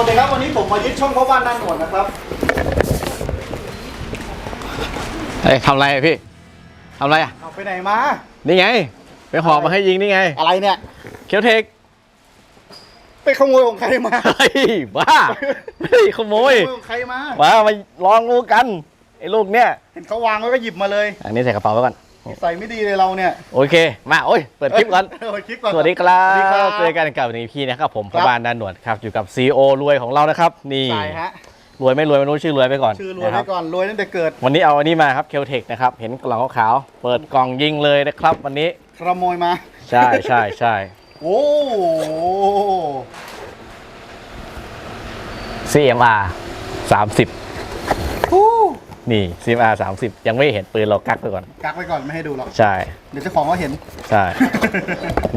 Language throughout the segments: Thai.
มายึดช่องพ่อบ้านด้านหนวดนะครับเฮ้ยทำอะไรอะพี่ทำอะไรอะ เอาไปไหนมา นี่ไง ไปหอบมาให้ยิงนี่ไง อะไรเนี่ย เคียวเทคไปขโมยของใครมาเฮ้ยบ้าไม่ได้ขโมยขโมยของใครมา มามาลองงูกันไอ้ลูกเนี่ย เห็นเขาวางไว้ก็หยิบมาเลย อันนี้ใส่กระเป๋าไว้ก่อน ใส่ไม่ดีเลยเราเนี่ยโอเค มาโอ้ยเปิดคลิปก่อน เปิดคลิปก่อนสวัสดีครับสวัสดีครับเจอกันกับในพี่นะครับผมครัพ่บอบ้านด้านหนวดครับอยู่กับซีโอรวยของเรานะครับนี่ใช่ฮะรวยไม่รวยไม่รู้ชื่อรวยไปก่อนชื่อรวยนะคไว้รับก่อนรวยตั้งแต่เกิด วันนี้เอาอันนี้มาครับเคลเทคนะครับเห็นกล่องขาวๆเปิดกล่องยิงเลยนะครับ วันนี้ขโมยมา ใช่ใช่ใช่โอ้โห CMR 30ฮู้ นี่ CMR 30 ยังไม่เห็นปืนเรากักไปก่อน กักไว้ก่อนไม่ให้ดูหรอก ใช่ เดี๋ยวเจ้าของเขาเห็น ใช่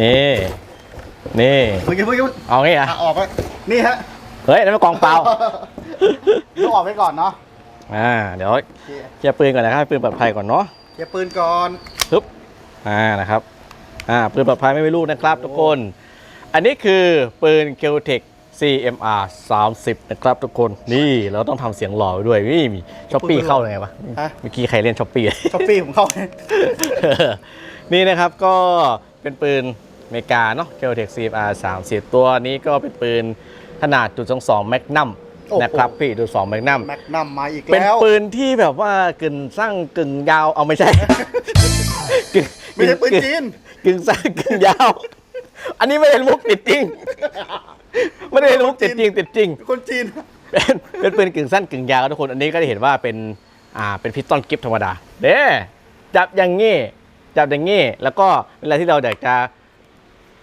นี่ นี่ เมื่อกี้เมื่อกี้เอางี้อะอะออกไปนี่ฮะเฮ้ยนั่นมันกล่องเปล่าต้องออกไปก่อนเนาะอ่า เดี๋ยวโอเคเคลียร์ปืนก่อนนะครับให้ปืนปลอดภัยก่อนเนาะ เก็บปืนก่อน ปึ๊บ อ่า นะครับ อ่า ปืนปลอดภัยไม่มีลูกนะครับทุกคน อันนี้คือปืน k e l t e c CMR 30 นะครับทุกคนนี่เราต้องทำเสียงหล่อไว้ด้วยนี่มีช้อปปี้เข้าเลยไงวะฮะ เมื่อกี้ใครเล่นช้อปปี้ ช้อปปี้ผมเข้า นี่นะครับก็เป็นปืนอเมริกาเนาะ k e l t e c CMR 30 ตัวนี้ก็เป็นปืนขนาดจุด22แมกนัมโอ้โห นะครับพี่จุด2แมกนัมแม็กนัมมาอีกเป็นแล้ว ปืนที่แบบว่ากึ่งสั้นกึ่งยาวเอาไม่ใช่ กึ่งไม่ใช่ปืนกึ่งจีน กึ่งสั้นกึ่งยาว อันนี้ไม่ได้มุกติดจริง ไม่ได้มุกติดจริงติดจริง คนจีน เป็นเป็นปืนกึ่งสั้นกึ่งยาวทุกคนอันนี้ก็จะเห็นว่าเป็นอ่าเป็นพิสตอนกิฟธรรมดาเด้จับอย่างงี้จับอย่างงี้แล้วก็เวลาที่เราอยากจะ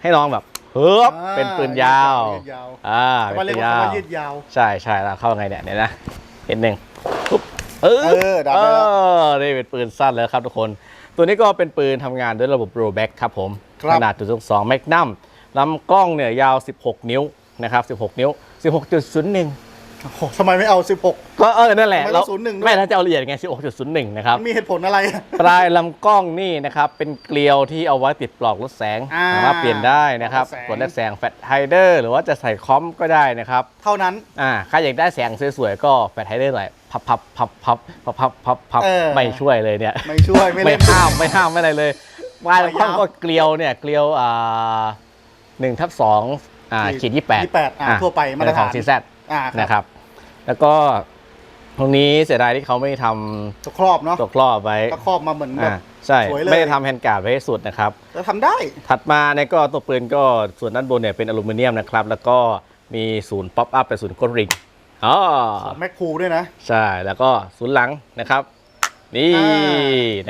ให้น้องแบบเฮ้ยอ่าเป็นปืนยาวยืดยาว อ่าแต่เป็นว่าเรียกว่ายปืนาวคำว่ายืดยาว ใช่ใช่แล้วเข้าไงเนี่ยเนี่ยนะเห็นหนึ่งปุ๊บเออเออดับเอได้แล้ว อนี่เป็นปืนสั้นแล้วครับทุกคน ตัวนี้ก็เป็นปืนทำงานด้วยระบบโรแบ็กครับผม ครับ ขนาดจุดสองแมกนัมลำกล้องเนี่ยยาว 16 นิ้ว นะครับ 16 นิ้ว 16.01โอ้โหทำไมไม่เอา 16 ก็เออนั่นแหละทำไมต้อง01ด้วย ไม่ถ้าจะเอาละเอียดไง 16.01 นะครับ มีเหตุผลอะไร ปลายลำกล้องนี่นะครับ เป็นเกลียวที่เอาไว้ติดปลอกลดแสงอ่าสามารถเปลี่ยนได้นะครับปลอกลดแสงกดลดแสงแฟลชไฮเดอร์หรือว่าจะใส่คอมก็ได้นะครับเท่านั้น อ่าใครอยากได้แสงสวยๆก็แฟลชไฮเดอร์หน่อยพับพับพับพับพับพับพับพับเออ ไม่ช่วยเลยเนี่ย ไม่ช่วย ไม่ไม่เล่น ห้ามไม่ห้ามไม่อะไรเลยปลายลำกล้องยาวก็เกลียวเนี่ยเกลียวอ่าหนึ่งทับสอง อ่าขีดยี่แปด28อ่าทั่วไปมาตรฐานของซีแซอ่านะครับ แล้วก็ตรงนี้เสียดายที่เขาไม่ทำตัวครอบเนาะตัวครอบไว้ก็ครอบมาเหมือนแบอ่าบใช่สวยเลยไม่ได้ทำแฮนด์การ์ดไว้ให้สุดนะครับจะทำได้ ถัดมาเนี่ยก็ตัวปืนก็ส่วนด้านบนเนี่ยเป็นอลูมิเนียมนะครับ แล้วก็มีศูนย์ป๊อปอัพเป็นศูนย์กดริงอ๋อแม็กคูด้วยนะ ใช่แล้วก็ศูนย์หลังนะครับ นี่อ่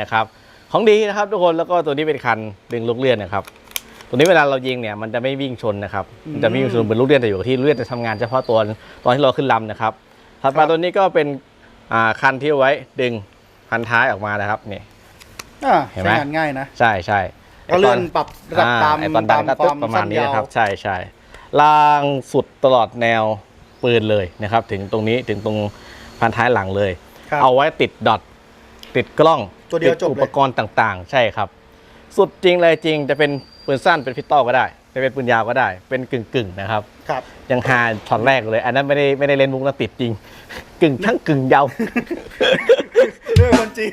นะครับ ของดีนะครับทุกคนแล้วก็ตัวนี้เป็นคันดึงลูกเลื่อนนะครับ ตัวนี้เวลาเรายิงเนี่ยมันจะไม่วิ่งชนนะครับมันจะไม่วิ่งชนเหมือนลูกเลื่อนแต่อยู่กับที่ลูกเลื่อนจะทำงานเฉพาะตัวตอนที่เราขึ้นลำนะครับถัดมาตัวนี้ก็เป็นอ่าคันที่เอาไว้ดึงพันท้ายออกมานะครับนี่อ่าเห็นไหมใช้งานง่ายนะ ใช่ใช่ก็เลื่อนปรับระดับตามไอตอนดันก็ตามตึ๊บประมาณนี้สั้ยาวนะครับ ใช่ใช่ลางสุดตลอดแนวปืนเลยนะครับ ถึงตรงนี้ถึงตรงพันท้ายหลังเลยครับเอาไว้ติดดอทติดกล้องตัวเดียวติจบเลยอุปกรณ์ต่างๆ ใช่ครับ สุดจริงเลยจริงจะเป็น ปืนสั้นเป็นพิสตอลก็ได้จะเป็นปืนยาวก็ได้ เป็นกึ่งๆนะครับครับยังหาช็อตแรกเลย อันนั้นไม่ได้ไม่ได้เล่นมุกนะติดจริง กึ่งทั้งกึ่งยาวเรื่องคนจีน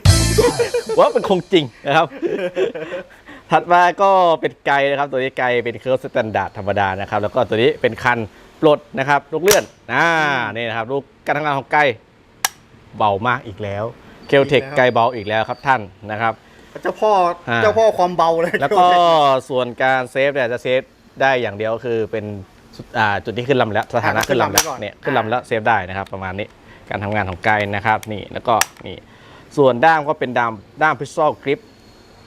ว่าเป็นคงจริงนะครับ ถัดมาก็เป็นไกลนะครับ ตัวนี้ไกลเป็นเคิร์ฟสแตนดาร์ดธรรมดานะครับ แล้วก็ตัวนี้เป็นคันปลดนะครับลูกเลื่อนอ่านี่นะครับลูกการทำงานของไกลเบามากอีกแล้วเคลเทคไกลเบาอีกแล้วครับท่านนะครับ เจ้าพ่ออ่าเจ้าพ่อความเบาเลยแล้วก็ส่วนการเซฟเนี่ยจะเซฟได้อย่างเดียวคือเป็นสุดอ่าจุดที่ขึ้นลำแล้วสถานะขึ้นลำแล้วเนี่ยขึ้นลำแล้วเซฟได้นะครับ ประมาณนี้การทำงานของไกลนะครับนี่แล้วก็นี่ส่วนด้ามก็เป็นด้ามด้ามพิซซอลกริป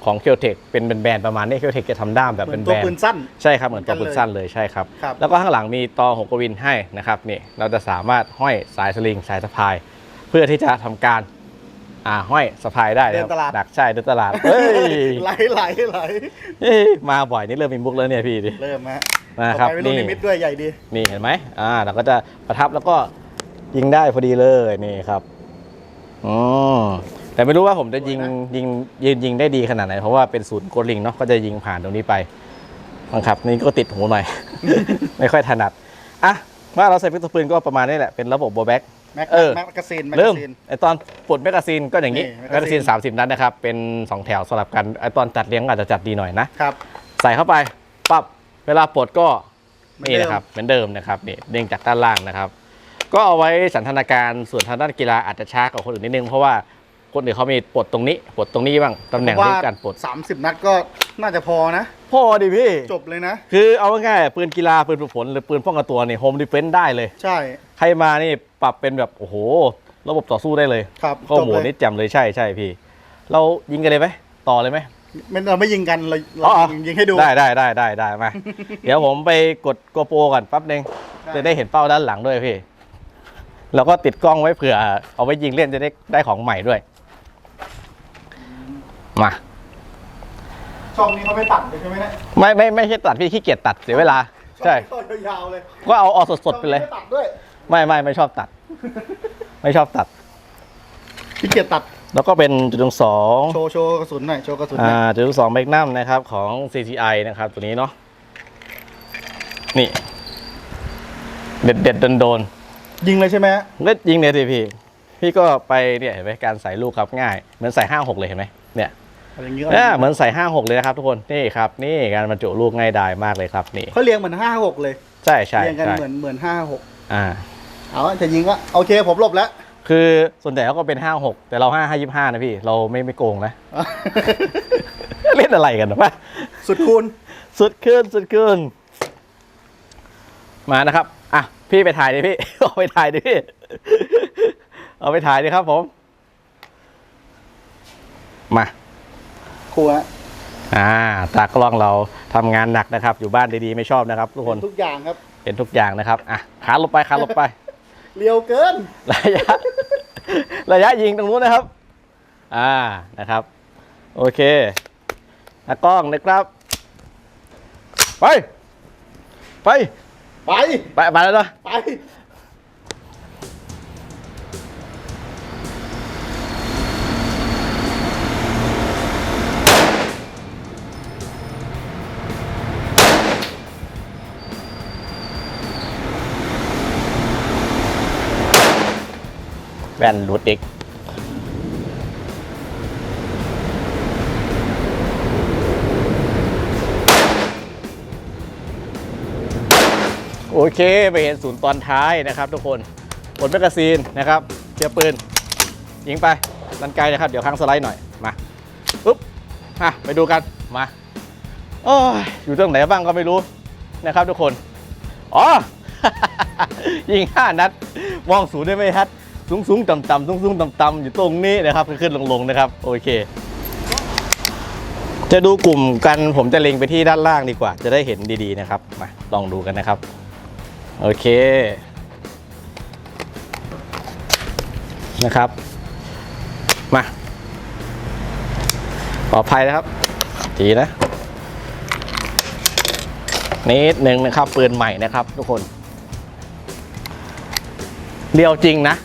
ของเคลเทคเป็นแบนๆประมาณนี้เคลเทคจะทำด้ามแบบเหมืเป็อนนตัวแบนปืนสั้น ใช่ครับ เหมือนตัวเหมืปือนนกันเลยสั้นเลยใช่ครับ ครับ แล้วก็ข้างหลังมีตอหกกวินให้นะครับนี่เราจะสามารถห้อยสายสลิงสายสะพาย เพื่อที่จะทำการ อ่าห้อยสะพายได้นะครับเดินตลาด ดักใช่เดินตลาดเฮ้ยไหลไหลไหลเฮ้ยมาบ่อยนี่เริ่มมีมุกแล้วเนี่ยพี่ดิเริ่มฮะนะครับต่อไปเป็นลูกนี่นิมิตด้วยใหญ่ดีนี่เห็นไหมอ่าเราก็จะประทับแล้วก็ยิงได้พอดีเลยนี่ครับอืมแต่ไม่รู้ว่าผมจะยิงสวยนะยิงยืนยิงได้ดีขนาดไหน เพราะว่าเป็นศูนย์โกลิงเนาะก็จะยิงผ่านตรงนี้ไปบังคับ นี่ก็ติดหูหน่อย ไม่ค่อยถนัดอะว่าเราใส่พิกตัวปืนก็ประมาณนี้แหละเป็นระบบโบแบ็ก แม็กเออ แม็กกาซีนแม็กเริ่มกาซีน ไอตอนปลดแมกกาซีนก็อย่างนี้นี่แมกกาซีน30 นัดนะครับ เป็น 2 แถวสลับกันไอตอนจัดเลี้ยงอาจจะจัดดีหน่อยนะ ครับ ใส่เข้าไปปั๊บเวลาปลดก็เหมือนนี่เดิมนะครับเหมือนเดิมนะครับนี่เด้งจากด้านล่างนะครับ ก็เอาไว้สันทนาการส่วนทางด้านกีฬาอาจจะช้ากว่าคนอื่นนิดนึงเพราะว่าคนอื่นเขามีปลดตรงนี้ปลดตรงนี้บ้างตำแหน่งที่การปลดสามสิบนัดก็น่าจะพอนะ พอดิพี่ จบเลยนะ คือเอาง่ายๆปืนกีฬาปืนฝึกฝนหรือปืนป้องกันตัวนี่โฮมดิเฟน s ์ได้เลย ใช่ ใครมานี่ปรับเป็นแบบโอ้โห ระบบต่อสู้ได้เลยครับข้อจบมูลเลยนี่แจ่มเลยใช่ใช่พี่ เรายิงกันเลยไหมต่อเลยไหมไม่เราไม่ยิงกันเราอ๋อเรายิงให้ดูได้ได้ได้ได้ได้มา เดี๋ยวผมไปกดโกโปรก่อนแป๊บนึงได้จะได้เห็นเป้าด้านหลังด้วยพี่แล้วก็ติดกล้องไว้เผื่อ เอาไว้ยิงเล่นจะได้ได้ของใหม่ด้วย มาช่องนี้เขาไม่ตัดเลยใช่ไหมเนี่ยไม่ไม่ไม่ใช่ตัดพี่ขี้เกียจตัดเสียเวลา ใช่ช่องนี้ยาวๆเลยก็เอาเอาสดๆไปเลยช่องนี้ม่ตัดด้วย ไม่ไม่ไม่ชอบตัด ไม่ชอบตัดพี่เกียรตัด แล้วก็เป็นจุดสองโชว์โชว์กระสุนหน่อย โชว์กระสุนหน่อ่าอย จุดสองแมกนัมนะครับของ CCI นะครับ ตัวนี้เนาะนี่ เด็ดเด็ดโดนโดนยิงเลยใช่ไหมๆเล่นยิงเนี่ยสิพี่ พี่ก็ไปเนี่ยเห็นไหมการใส่ลูกครับง่าย เหมือนใส่ห้าหกเลยเห็นไหมเนี่ยอะไรอย่างนี้ก็เนี่ยเหมือนใส่ห้าหกเลยนะครับทุกคนนี่ครับ นี่การบรรจุลูกง่ายดายมากเลยครับ นี่เขาเรียงเหมือนห้าหกเลย ใช่ใช่เรียงกันใช่เหมือนเหมือนห้าหกอ่า เอาจะยิงก็โอเคผมหลบแล้ว คือส่วนใหญ่เขาก็เป็นห้าหกแต่เราห้าห้ายี่ห้านะพี่ เราไม่ไม่โกงนะ เล่นอะไรกันวะสุดคูณสุดขึ้นสุดขึ้น มานะครับ อะ พี่ไปถ่ายดิพี่ เอาไปถ่ายดิพี่ เอาไปถ่ายดิครับผม มาครูฮะอ่า ตากล้องเราทำงานหนักนะครับ อยู่บ้านดีๆไม่ชอบนะครับ ทุกคน ทุกอย่างครับ เป็นทุกอย่างนะครับ อะขาลบไปขาลบไป เรียวเกิน ระยะ ระยะยิงตรงนู้นนะครับ อ่านะครับ โอเคตากล้องนะครับ ไป ไป ไป ไปไปแล้วเนาะไป นหลุดอีกโอเค ไปเห็นศูนย์ตอนท้ายนะครับทุกคนบนแมกกาซีนนะครับเสียบปืน ยิงไปดันไกลนะครับ เดี๋ยวค้างสไลด์หน่อย มาปุ๊บอะไปดูกัน มาโอ้ยอยู่ตรงไหนบ้างก็ไม่รู้นะครับทุกคน อ๋อ ยิงห้านัด มองศูนย์ได้ไหมฮัท สูงสูงต่ำต่ำสูงสูงต่ำต่ำอยู่ตรงนี้นะครับขึ้นลงลงนะครับ โอเค จะดูกลุ่มกันผมจะเล็งไปที่ด้านล่างดีกว่า จะได้เห็นดีๆนะครับมาลองดูกันนะครับ โอเคนะครับ มาปลอดภัยนะครับทีนะนิดหนึ่งนะครับปืนใหม่นะครับทุกคน เรียวจริงนะ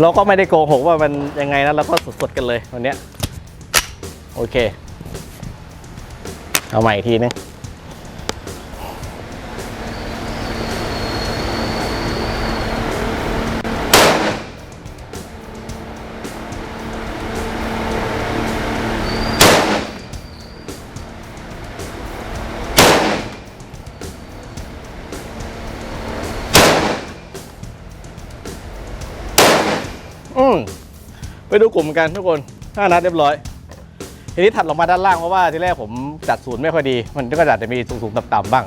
เราก็ไม่ได้โกหกว่ามันยังไงนะเราก็สดๆกันเลยวันนี้โอเค เอาใหม่อีกทีนึง อืมไปดูกลุ่มกันทุกคนห้านัดเรียบร้อย ทีนี้ถัดลงมาด้านล่างเพราะว่าที่แรกผมจัดศูนย์ไม่ค่อยดี มันก็อาจจะมีสูงๆต่ำๆบ้าง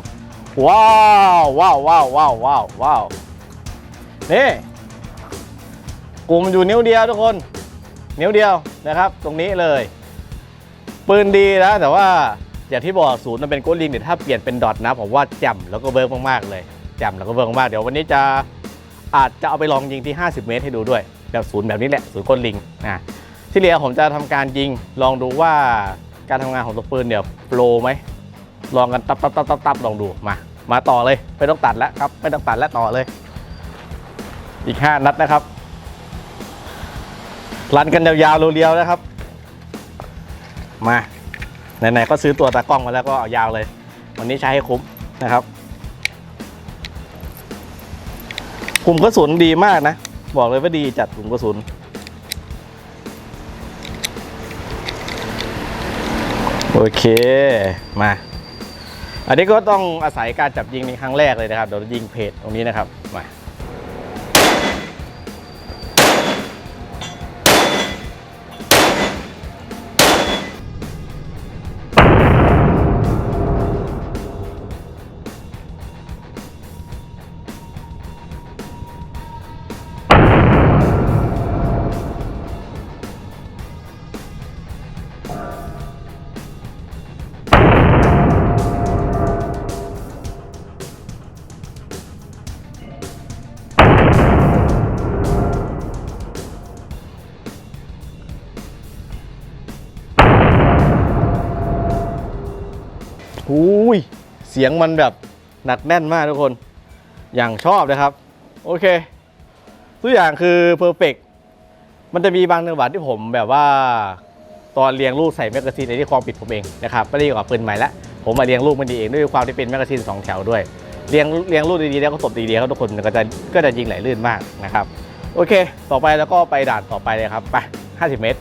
ว้าวว้าวว้าวว้าวว้าวว้าวนี่กลุ่มอยู่นิ้วเดียวทุกคน นิ้วเดียวนะครับ ตรงนี้เลย ปืนดีนะแต่ว่าอย่างที่บอกศูนย์มันเป็นโกลิงเนี่ยถ้าเปลี่ยนเป็นดอทนะผมว่าแจ่มแล้วก็เบิร์กมากๆเลยแจ่มแล้วก็เบิร์กมากเดี๋ยววันนี้จะอาจจะเอาไปลองยิงที่ 50 เมตรให้ดูด้วย แบบศูนย์แบบนี้แหละศูนย์โกลิงนะที่เหลือผมจะทำการยิงลองดูว่าการทำงานของตัวปืนเนี่ยโปรไหมลองกันตับตับตับตับตับลองดูมา มาต่อเลยไม่ต้องตัดแล้วครับไม่ต้องตัดแล้วต่อเลย อีก 5 นัดนะครับรันกันยาวๆเรียวๆนะครับ มาไหนๆก็ซื้อตัวตากล้องมาแล้วก็เอายาวเลย วันนี้ใช้ให้คุ้มนะครับกลุ่มกระสุนดีมากนะ บอกเลยว่าดีจัดถุงกระสุน โอเคมา อันนี้ก็ต้องอาศัยการจับยิงในครั้งแรกเลยนะครับ เดี๋ยวยิงเพจตรงนี้นะครับมาุยเสียงมันแบบหนักแน่นมากทุกคน อย่างชอบนะครับ โอเค ทุกอย่างคือเพอร์เฟกมันจะมีบางจังหวะที่ผมแบบว่าตอนเรียงลูกใส่แมกกาซีนในที่ความผิดผมเองนะครับไม่ได้กับปืนใหม่ละผมมาเรียงลูกมันดีเองด้วยความที่เป็นแมกกาซีนสองแถวด้วยเรียงเรียงลูกดีๆแล้วก็ตบดีๆครับทุกคนมันก็จะก็จะยิงไหลลื่นมากนะครับ โอเค ต่อไปแล้วก็ไปด่านต่อไปเลยครับไป 50 เมตร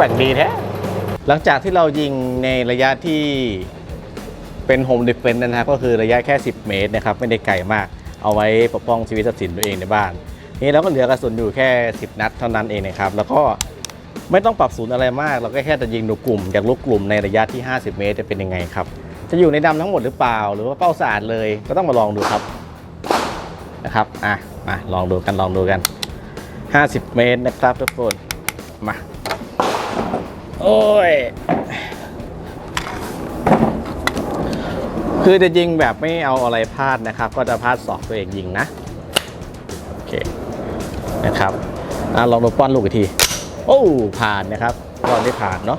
แกว่งดีแท้หลังจากที่เรายิงในระยะที่เป็นโฮมดิเฟนต์นะครับก็คือระยะแค่ 10 เมตรนะครับ ไม่ได้ไกลมากเอาไว้ปกป้องชีวิตทรัพย์สินตัวเองในบ้าน นี่เราก็เหลือกระสุนอยู่แค่ 10 นัดเท่านั้นเองนะครับ แล้วก็ไม่ต้องปรับศูนย์อะไรมาก เราก็แค่จะยิงดูกลุ่มจากลูกกลุ่มในระยะที่ 50 เมตรจะเป็นยังไงครับ จะอยู่ในดำทั้งหมดหรือเปล่า หรือว่าเป้าสะอาดเลยก็ต้องมาลองดูครับนะครับอะมาลองดูกันลองดูกัน 50 เมตรนะครับทุกคนมา โอ้ย คือจะยิงแบบไม่เอาอะไรพลาดนะครับ ก็จะพลาดสอกตัวเองยิงนะ โอเค นะครับอลองดูป้อนลูกอีกที โอ้ ผ่านนะครับป้อนได้ผ่านเนาะ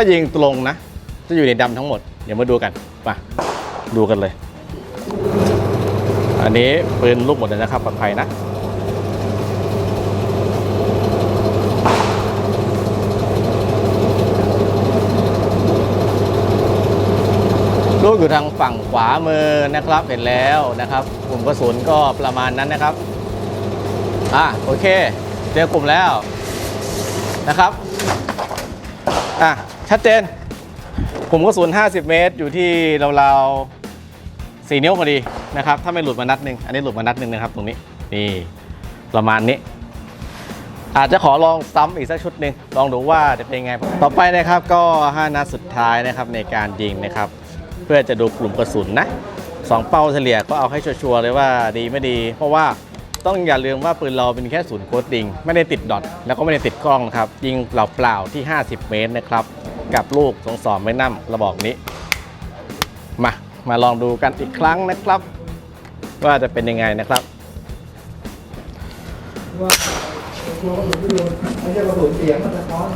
ถ้ายิงตรงนะ จะอยู่ในดำทั้งหมด เดี๋ยวมาดูกันมาดูกันเลย อันนี้ปืนลูกหมดเลยนะครับปลอดภัยนะลูกอยู่ทางฝั่งขวามือนะครับเห็นแล้วนะครับ กลุ่มกระสุนก็ประมาณนั้นนะครับอะโอเค เจอกลุ่มแล้วนะครับอะ ชัดเจน ผมกระสุน50 เมตร อยู่ที่ราวๆ4นิ้วพอดีนะครับ ถ้าไม่หลุดมานัดหนึ่งอันนี้หลุดมานัดหนึ่งนะครับ ตรงนี้นี่ประมาณนี้ อาจจะขอลองซ้ำอีกสักชุดหนึ่งลองดูว่าจะเป็นยังไง ต่อไปนะครับก็ 5 นัดสุดท้ายนะครับในการยิงนะครับ เพื่อจะดูกลุ่มกระสุนนะสองเป้าเฉลี่ยก็เอาให้ชัวร์เลยว่าดีไม่ดี เพราะว่าต้องอย่าลืมว่าปืนเราเป็นแค่ศูนย์โคดดิง ไม่ได้ติดดอทแล้วก็ไม่ได้ติดกล้องนะครับ ยิงเปล่าๆที่ 50 เมตรนะครับ กับลูกสองสองไม่นั่มระบอกนี้ มา มาลองดูกันอีกครั้งนะครับ ว่าจะเป็นยังไงนะครับว่าตัวกระสุนไม่โดนไม่ใช่กระสุนเสียงมันสะท้อน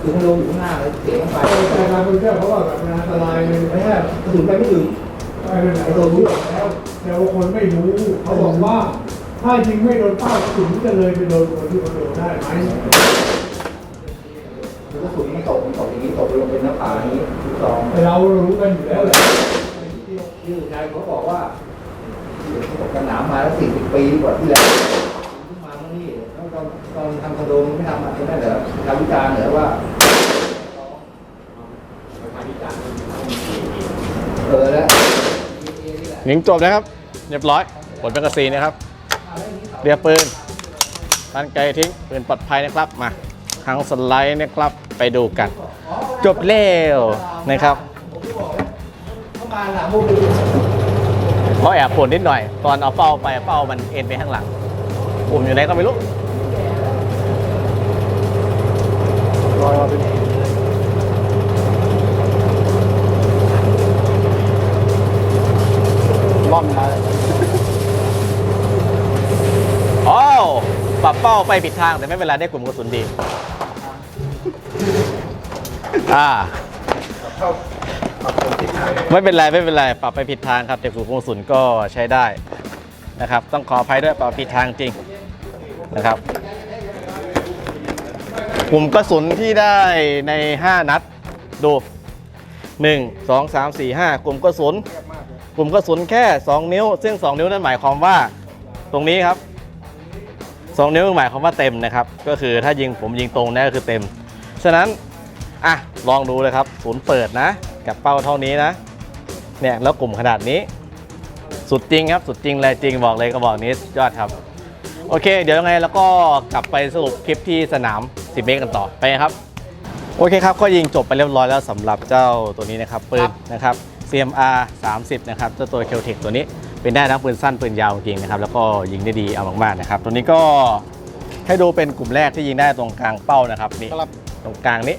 คือมันลงอยู่ข้างหน้าเลยเสียงไปแต่การเป็นแค่เพราะว่าแบบมันอันตรายเลยไม่ใช่กระสุนไปไม่ถึงไปเป็นไหนตัวรู้แล้วแต่ว่าคนไม่รู้เขาบอกว่าถ้ายิงไม่โดนเป้ากระสุนจะเลยไปโดนคนที่มันโดนได้ไหม เรารู้กันอยู่แล้วแหละที่อุทัยเขาบอกว่ากันหนามมาแล้วสี่สิบปีกว่าที่แล้วเพิ่งมาเมื่อนี่แล้วตอนตอนทำคอนโดมันไม่ทำอะไรนั่นเหรอทำวิจารณ์เหรอว่าเออแล้วยิงจบนะครับ เรียบร้อยผลเป็นกระสีนะครับเรียบปืนตันไกลทิ้งปืนปลอดภัยนะครับมาครั้งสไลด์นะครับไปดูกัน จบเร็วนะครับเพราะแอบผลนิดหน่อย ตอนเอาเป้าไปเป้ามันเอ็นไปข้างหลังปุ่มอยู่ไหนก็ไม่รู้ลอยมาเป็นล่อนมาอ้าวปรับเป้าไปผิดทางแต่ไม่เป็นไรได้กลุ่มกระสุนดี อ่า ไม่เป็นไรไม่เป็นไรปรับไปผิดทางครับแต่กลุ่มกระสุนก็ใช้ได้นะครับ ต้องขออภัยด้วยปรับผิดทางจริงนะครับกลุ่มกระสุนที่ได้ใน 5 นัดดู 1 2 3 4 5กลุ่มกระสุนกลุ่มกระสุนแค่ 2 นิ้ว ซึ่ง 2 นิ้วนั่นหมายความว่าตรงนี้ครับ 2 นิ้วหมายความว่าเต็มนะครับ ก็คือถ้ายิงผมยิงตรงนั่ก็คือเต็ม ฉะนั้น อะลองดูเลยครับ ศูนย์เปิดนะ กับเป้าเท่านี้นะ เนี่ยแล้วกลุ่มขนาดนี้ สุดจริงครับ สุดจริงเลยจริงบอกเลยกระบอกนี้สุดยอดครับ โอเค เดี๋ยวยังไงแล้วก็กลับไปสรุปคลิปที่สนาม 10 เมตรกันต่อไปครับ โอเคครับ ก็ยิงจบไปเรียบร้อยแล้วสำหรับเจ้าตัวนี้นะครับปืนนะครับ CMR 30 นะครับเจ้าตัว k ค l t e c h ตัวนี้เป็นได้ทั้งปืนสั้นปืนยาวจริงๆนะครับแล้วก็ยิงได้ดีเอามากๆนะครับตัวนี้ก็ให้ดูเป็นกลุ่มแรกที่ยิงได้ตรงกลางเป้านะครับนี่ครับตรงกลางนี้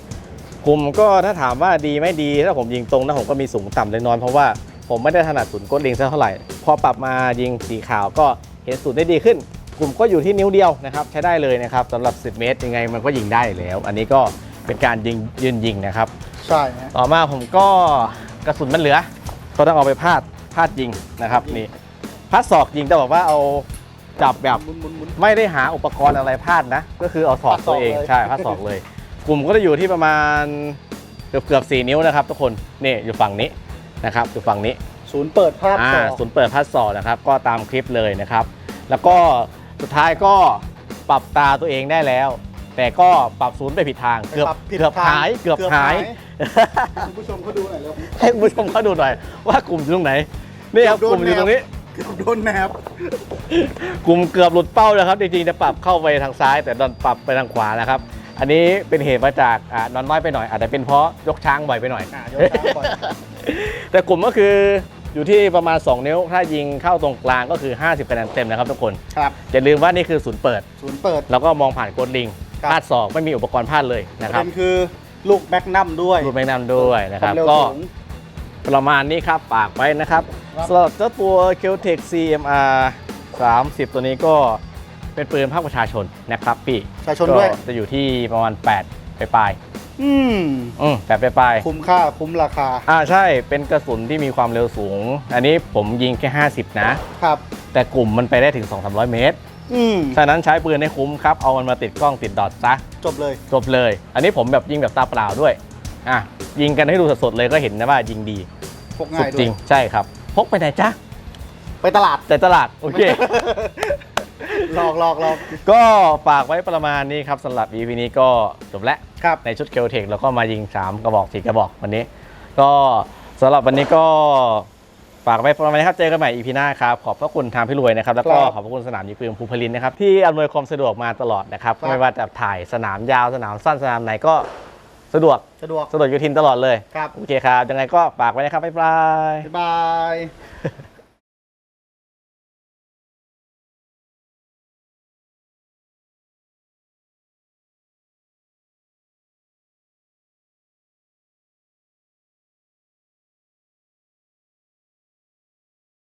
กลุ่มก็ถ้าถามว่าดีไม่ดี ถ้าผมยิงตรงนะผมก็มีสูงต่ำเล็กน้อยเพราะว่าผมไม่ได้ถนัดศูนย์ก้นลิงสักเท่าไหร่ พอปรับมายิงสีขาวก็เห็นสูตรได้ดีขึ้น กลุ่มก็อยู่ที่นิ้วเดียวนะครับ ใช้ได้เลยนะครับสำหรับ 10 เมตร ยังไงมันก็ยิงได้อยู่แล้ว อันนี้ก็เป็นการยิงยืนยิงนะครับ ใช่ฮะต่อมาผมก็กระสุนมันเหลือ ก็ต้องเอาไปพาดพาดยิงนะครับนี่พาดศอกยิงแต่บอกว่าเอาจับแบบหมุนหมุนหมุน ไม่ได้หาอุปกรณ์อะไรพลาดนะ ก็คือเอาถอดตัวเองพาดศอกเลย ใช่พาดศอกเลย กลุ่มก็จะอยู่ที่ประมาณเกือบเกือบสี่นิ้วนะครับทุกคนนี่อยู่ฝั่งนี้นะครับอยู่ฝั่งนี้ศูนย์เปิดภาพอ่าต่อศูนย์เปิดพาดศอกนะครับ ก็ตามคลิปเลยนะครับ แล้วก็สุดท้ายก็ปรับตาตัวเองได้แล้ว แต่ก็ปรับศูนย์ไปผิดทางเกือบปรับผิดเกือบทางหายเกือบหายคุณผู้ชมเขาดูหน่อยแล้ว ให้คุณผู้ชมเขาดูหน่อยว่ากลุ่มอยู่ตรงไหนนี่ครับเกือบโดนกลุ่มอยู่ตรงนี้ เกือบโดนแนบกลุ่มเกือบหลุดเป้าแล้วครับจริงๆจะปรับเข้าไปทางซ้าย แต่ดอนปรับไปทางขวานะครับ อันนี้เป็นเหตุมาจากอ่านอนน้อยไปหน่อย อาจจะเป็นเพราะยกช้างบ่อยไปหน่อย อะยกช้างบ่อยแต่กลุ่มก็คืออยู่ที่ประมาณ 2 นิ้ว ถ้ายิงเข้าตรงกลางก็คือ 50คะแนนเต็มนะครับทุกคน ครับอย่าลืมว่านี่คือศูนย์เปิด ศูนย์เปิด แล้วก็มองผ่านโกดลิงครับ พลาดศอกไม่มีอุปกรณ์พลาดเลยปนะระครัเด็บนคือลูกแบ็กนัมด้วยรูปแมงนำด้วยนะครับ วามเร็วก็สูง ประมาณนี้ครับฝากไว้นะครับครับ สำหรับเจ้าตัว k e l t e c CMR 30 ตัวนี้ก็ เป็นปืนภาคประชาชนนะครับพี่ประชาชนด้วย ก็จะอยู่ที่ประมาณ8ไปปลายอืมๆอืมแปดไปปลายๆ คุ้มค่าคุ้มราคาอ่าใช่เป็นกระสุนที่มีความเร็วสูง อันนี้ผมยิงแค่ 50 นะ ครับ แต่กลุ่มมันไปได้ถึง 2-300 เมตร อืมฉะนั้นใช้ปืนให้คุ้มครับ เอามันมาติดกล้องติดดอทซะจบเลย จบเลย อันนี้ผมแบบยิงแบบตาเปล่าด้วยอะยิงกันให้ดูสดๆเลยก็เห็นนะว่ายิงดีพกสุง่าดยด้วจริยงใช่ครับ พกไปไหนจ๊ะ ไปตลาด แต่ตลาด โอเค หลอกหลอกหลอกก็ฝากไว้ประมาณนี้ครับสำหรับ EP นี้ก็จบแล้วครับ ในชุดเคลเทคแล้วก็มายิง 3 กระบอก4กระบอกวันนี้ ก็สำหรับวันนี้ก็ฝากไว้ประมาณนี้ครับเจอกันใหม่ EP หน้าครับ ขอบพระคุณทางพี่รวยนะครับ แล้วก็ครับขอบพระคุณสนามยิงปืนภูพลินนะครับ ที่อำนวยความสะดวกมาตลอดนะครับครับ ไม่ว่าจะถ่ายสนามยาวสนามสั้นสนามไหนก็สะดวกสะดวกสะดวกอยู่ทินตลอดเลยครับโอเคครับยังไงก็ฝากไว้นะครับบ๊ายบาย บ๊ายบาย